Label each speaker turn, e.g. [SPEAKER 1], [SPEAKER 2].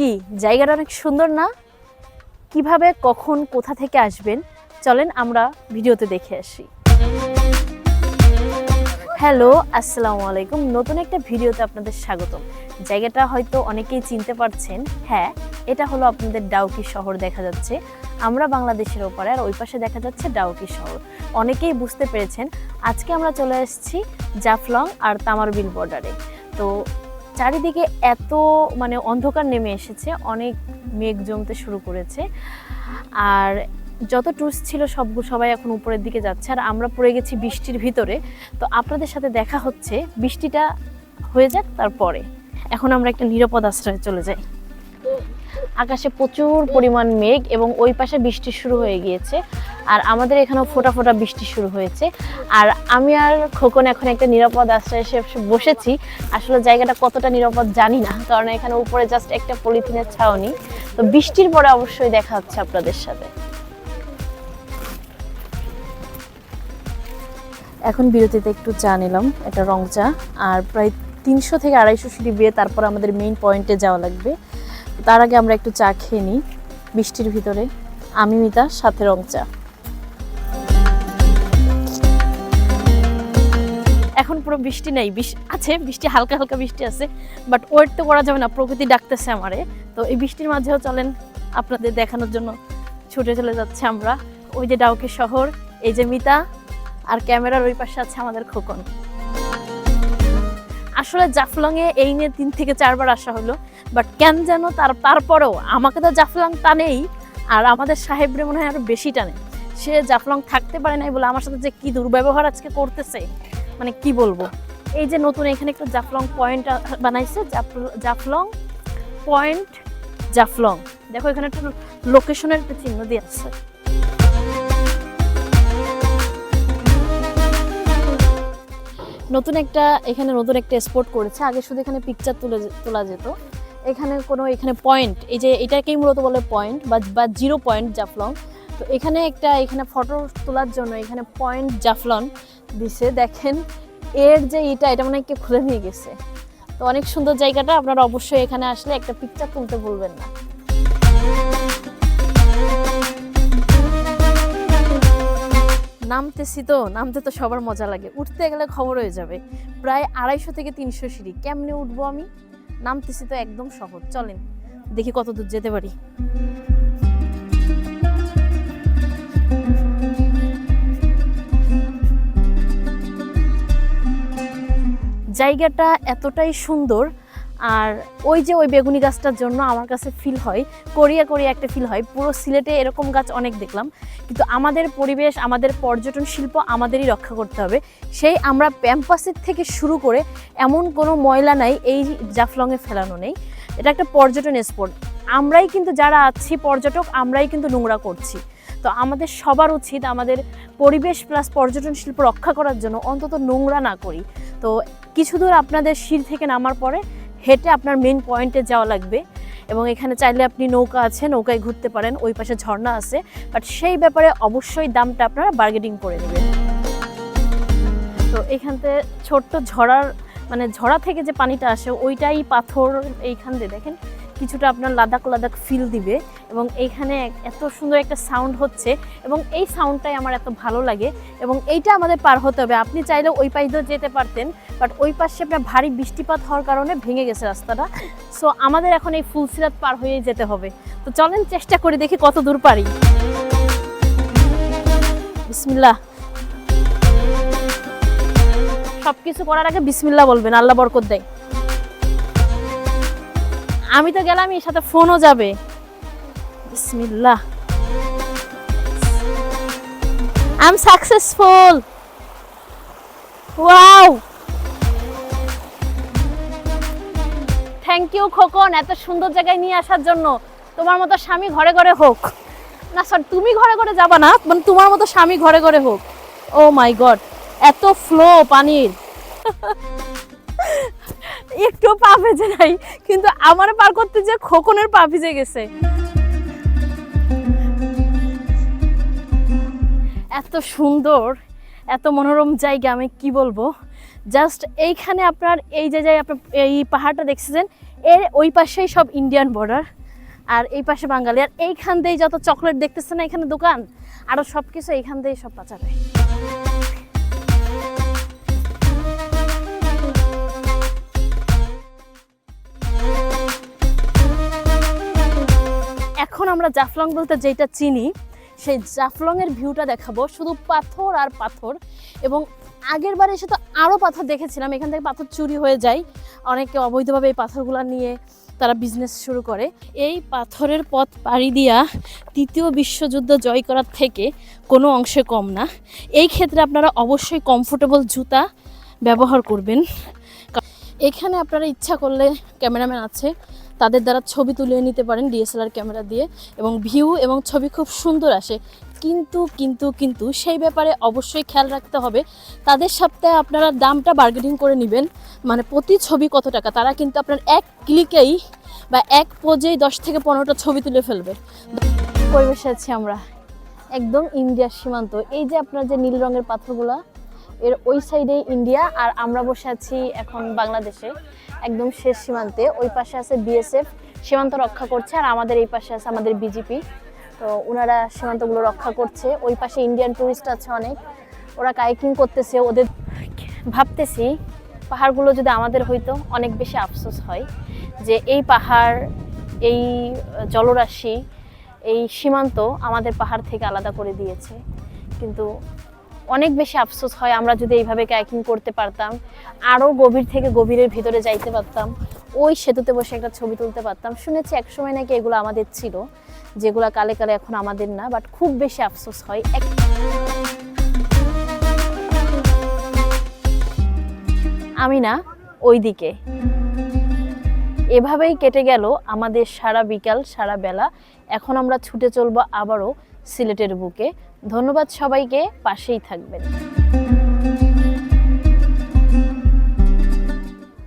[SPEAKER 1] কি? জায়গাটা অনেক সুন্দর না? কীভাবে, কখন, কোথা থেকে আসবেন? চলেন আমরা ভিডিওতে দেখে আসি। হ্যালো, আসসালামু আলাইকুম। নতুন একটা ভিডিওতে আপনাদের স্বাগতম। জায়গাটা হয়তো অনেকেই চিনতে পারছেন। হ্যাঁ এটা হলো আপনাদের ডাউকি শহর দেখা যাচ্ছে। আমরা বাংলাদেশের ওপারে, আর ওই পাশে দেখা যাচ্ছে ডাউকি শহর। অনেকেই বুঝতে পেরেছেন। আজকে আমরা চলে এসেছি জাফলং আর তামারবিল বর্ডারে তো চারিদিকে এত মানে অন্ধকার নেমে এসেছে, অনেক মেঘ জমতে শুরু করেছে। আর যত টুরিস্ট ছিল সব, সবাই এখন উপরের দিকে যাচ্ছে। আর আমরা পড়ে গেছি বৃষ্টির ভিতরে। তো আপনাদের সাথে দেখা হচ্ছে, বৃষ্টিটা হয়ে যাক, তারপরে। এখন আমরা একটা নিরাপদ আশ্রয়ে চলে যাই। আকাশে প্রচুর পরিমাণ মেঘ এবং ওই পাশে বৃষ্টি শুরু হয়ে গিয়েছে। আর আমাদের এখানেও ফোটা ফোটা বৃষ্টি শুরু হয়েছে। আর আমি আর খোকন এখন একটা নিরাপদ আশ্রয় এসে বসেছি। আসলে জায়গাটা কতটা নিরাপদ জানি না, কারণ এখানে উপরে জাস্ট একটা পলিথিনের ছাউনি। তো বৃষ্টির পরে অবশ্যই দেখা হচ্ছে আপনাদের সাথে। এখন বিরতিতে একটু চা নিলাম এটা রং চা। আর প্রায় তিনশো থেকে আড়াইশো সিঁড়ি বেয়ে তারপর আমাদের মেইন পয়েন্টে যাওয়া লাগবে। তার আগে আমরা একটু চা খেয়ে নিই, বৃষ্টির ভিতরে। আমি মিতা, সাথে রং চা। এখন পুরো বৃষ্টি নেই আছে, বৃষ্টি, হালকা হালকা বৃষ্টি আছে বাট ওয়েট তো করা যাবে না, প্রকৃতি ডাকতেছে আমারে। তো এই বৃষ্টির মাঝেও চলেন, আপনাদের দেখানোর জন্য ছুটে চলে যাচ্ছে আমরা। ওই যে ডাউকি শহর, এই যে মিতা, আর ক্যামেরার ওই পাশে আছে আমাদের খোকন। আসলে জাফলং এ এই নিয়ে তিন থেকে চারবার আসা হলো বাট কেন যেন তার, তারপরেও আমাকে তো জাফলং টানেই, আর আমাদের সাহেবরে মনে হয় আরও বেশি টানে। সে জাফলং থাকতে পারে নাই বলে আমার সাথে যে কি দুর্ব্যবহার আজকে করতেছে মানে কি বলব? এই যে নতুন এখানে একটা জাফলং পয়েন্ট বানাইছে জাফল- পয়েন্ট জাফলং। দেখো এখানে একটা লোকেশনের একটা চিহ্ন দিয়ে নতুন একটা, এখানে নতুন একটা স্পট করেছে। আগে শুধু এখানে পিকচার তুলে তোলা যেত। এখানে কোনো, এখানে পয়েন্ট এই যে এটাকেই মূলত বলে পয়েন্ট বা বা জিরো পয়েন্ট জাফলং। তো এখানে একটা, এখানে ফটো তোলার জন্য এখানে পয়েন্ট জাফলন দিছে, দেখেন, এর যে ইটা, এটা মনে খুলে নিয়ে গেছে। তো অনেক সুন্দর জায়গাটা, আপনারা অবশ্যই এখানে আসলে একটা পিকচার তুলতে ভুলবেন না। নামতেছি তো, নামতে তো সবার মজা লাগে। উঠতে গেলে খবর হয়ে যাবে। প্রায় আড়াইশো থেকে তিনশো সিঁড়ি। কেমনে উঠবো আমি? নামতেছি তো একদম সহজ। চলেন, দেখি কত দূর যেতে পারি। জায়গাটা এতটাই সুন্দর, আর ওই যে ওই বেগুনি গাছটার জন্য আমার কাছে ফিল হয়, কোরিয়া কোরিয়া একটা ফিল হয়, পুরো সিলেটে এরকম গাছ অনেক দেখলাম, কিন্তু আমাদের পরিবেশ, আমাদের পর্যটন শিল্প আমাদেরই রক্ষা করতে হবে, সেই আমরা প্যাম্পাসের থেকে শুরু করে এমন কোনো ময়লা নাই, এই জাফলংয়ে ফেলানো নেই, এটা একটা পর্যটন স্পট আমরাই কিন্তু যারা আছি পর্যটক, আমরাই কিন্তু নোংরা করছি, তো আমাদের সবার উচিত আমাদের পরিবেশ প্লাস পর্যটন শিল্প রক্ষা করার জন্য অন্তত নোংরা না করি তো কিছু দূর আপনাদের শির থেকে নামার পরে হেঁটে আপনার মেন পয়েন্টে যাওয়া লাগবে এবং এখানে চাইলে আপনি নৌকা আছে, নৌকায় ঘুরতে পারেন, ওই পাশে ঝর্ণা আছে বাট সেই ব্যাপারে অবশ্যই দামটা আপনারা বার্গেনিং করে নেবেন। তো এখানতে ছোট্ট ঝরার মানে ঝরা থেকে যে পানিটা আসে, ওইটাই পাথর এইখান দিয়ে দেখেন কিছুটা আপনার লাদাখ লাদাখ ফিল দিবে এবং এইখানে এত সুন্দর একটা সাউন্ড হচ্ছে এবং এই সাউন্ডটাই আমার এত ভালো লাগে এবং এইটা আমাদের পার হতে হবে। আপনি চাইলে ওই পাশ দিয়েও যেতে পারতেন বাট ওই পাশে আপনার ভারী বৃষ্টিপাত হওয়ার কারণে ভেঙে গেছে রাস্তাটা। সো আমাদের এখন এই ফুলসিরাত পার হয়েই যেতে হবে। তো চলেন চেষ্টা করে দেখি কত দূর পারি। বিসমিল্লাহ। সবকিছু করার আগে বিসমিল্লাহ বলবেন, আল্লাহ বরকত দেয়। আমি তো গেলাম, এর সাথে ফোনও যাবে। বিসমিল্লাহ। I am successful wow. Thank you Khokon, এত সুন্দর জায়গায় নিয়ে আসার জন্য। তোমার মতো স্বামী ঘরে ঘরে হোক। না স্যার তুমি ঘরে ঘরে যাবা না মানে তোমার মতো স্বামী ঘরে ঘরে হোক। ও মাই গড এত ফ্লো পানির। একটু পা ভেজে নাই, কিন্তু আমার পার করতে যে খোকনের পা ভিজে গেছে। এত সুন্দর, এত মনোরম জায়গা, আমি কি বলব? জাস্ট এইখানে আপনার, এই যে জায়গায় আপনার, এই পাহাড়টা দেখছেন, এর ওই পাশেই সব ইন্ডিয়ান বর্ডার আর এই পাশে বাঙালি। আর এইখান দিয়েই যত চকলেট দেখতেছে না, এখানে দোকান আরও সব কিছু এইখান দিয়েই সব পাচার আমরা জাফলং বলতে যেটা চিনি, সেই জাফলংয়ের ভিউটা দেখাবো। শুধু পাথর আর পাথর। এবং আগের বার এসে তো আরও পাথর দেখেছিলাম। এখান থেকে পাথর চুরি হয়ে যায়। অনেকে অবৈধভাবে এই পাথরগুলো নিয়ে তারা বিজনেস শুরু করে। এই পাথরের পথ পাড়ি দিয়া তৃতীয় বিশ্বযুদ্ধ জয় করার থেকে কোনো অংশে কম না। এই ক্ষেত্রে আপনারা অবশ্যই কমফোর্টেবল জুতা ব্যবহার করবেন। এখানে আপনারা ইচ্ছা করলে ক্যামেরাম্যান আছে। তাদের দ্বারা ছবি তুলে নিতে পারেন ডিএসএলআর ক্যামেরা দিয়ে এবং ভিউ এবং ছবি খুব সুন্দর আসে। কিন্তু কিন্তু কিন্তু সেই ব্যাপারে অবশ্যই খেয়াল রাখতে হবে। তাদের সাথে আপনারা দামটা বার্গেনিং করে নেবেন। মানে প্রতি ছবি কত টাকা? তারা কিন্তু আপনার এক ক্লিকেই বা এক পোজেই দশ থেকে পনেরোটা ছবি তুলে ফেলবে। পরিবেশে আছি আমরা। একদম ইন্ডিয়ার সীমান্ত। এই যে আপনার যে নীল রঙের পাথরগুলা, এর ওই সাইডে ইন্ডিয়া আর আমরা বসে আছি এখন বাংলাদেশে। একদম শেষ সীমান্তে। ওই পাশে আছে বিএসএফ সীমান্ত রক্ষা করছে, আর আমাদের এই পাশে আছে আমাদের বিজেপি তো ওনারা সীমান্তগুলো রক্ষা করছে। ওই পাশে ইন্ডিয়ান টুরিস্ট আছে অনেক। ওরা কাইকিং করতেছে, ওদের ভাবতেছি পাহাড়গুলো যদি আমাদের হইতো, অনেক বেশি আফসোস হয় যে এই পাহাড়, এই জলরাশি, এই সীমান্ত আমাদের পাহাড় থেকে আলাদা করে দিয়েছে। কিন্তু অনেক বেশি আফসোস হয় আমরা যদি এইভাবে কাইকিং করতে পারতাম। আরও গভীর থেকে গভীরের ভিতরে যাইতে পারতাম। ওই সেতুতে বসে একটা ছবি তুলতে পারতাম। শুনেছি একসময় নাকি এগুলো আমাদের ছিল, যেগুলো কালে কালে এখন আমাদের না বাট খুব বেশি আফসোস হয়। এক আমি না ওই দিকে এভাবেই কেটে গেল আমাদের সারা বিকাল, সারা বেলা। এখন আমরা ছুটে চলবো আবারও সিলেটের বুকে। ধন্যবাদ সবাইকে পাশেই থাকবেন।